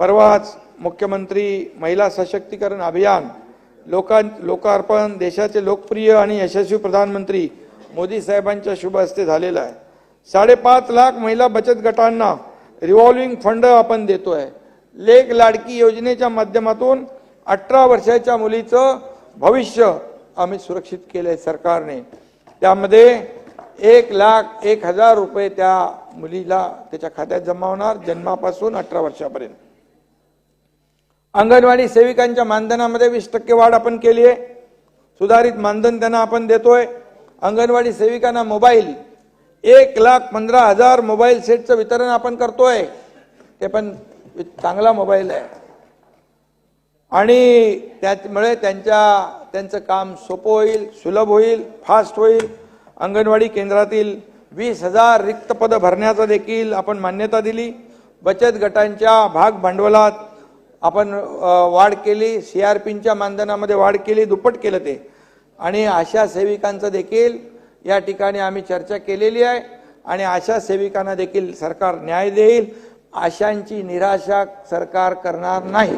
परवाच मुख्यमंत्री महिला सशक्तीकरण अभियान लोकां लोकार्पण देशाचे लोकप्रिय आणि यशस्वी प्रधानमंत्री मोदी साहेबांच्या शुभ हस्ते झालेलं आहे. साडेपाच लाख महिला बचत गटांना रिव्हॉल्विंग फंड आपण देतो आहे लेख लाडकी योजनेच्या माध्यमातून अठरा वर्षाच्या मुलीचं भविष्य आम्ही सुरक्षित केलं आहे सरकारने. त्यामध्ये एक लाख एक हजार रुपये त्या मुलीला त्याच्या खात्यात जमा होणार जन्मापासून अठरा वर्षापर्यंत. अंगणवाडी सेविकांच्या मानधनामध्ये वीस टक्के वाढ आपण केली आहे सुधारित मानधन त्यांना आपण देतोय. अंगणवाडी सेविकांना मोबाईल एक लाख पंधरा हजार मोबाईल सेटचं वितरण आपण करतोय. ते पण चांगला मोबाईल आहे. आणि त्यामुळे त्यांच्या त्यांचं काम सोपं होईल सुलभ होईल फास्ट होईल. अंगणवाडी केंद्रातील वीस हजार रिक्त पदं भरण्याचा देखील आपण मान्यता दिली. बचत गटांच्या भाग भांडवलात आपण वाढ केली सी आर पीच्या मानधनामध्ये वाढ केली दुप्पट केलं ते. आणि आशा सेविकांचं देखील या ठिकाणी आम्ही चर्चा केलेली आहे आणि आशा सेविकांना देखील सरकार न्याय देईल. आशांची निराशा सरकार करणार नाही.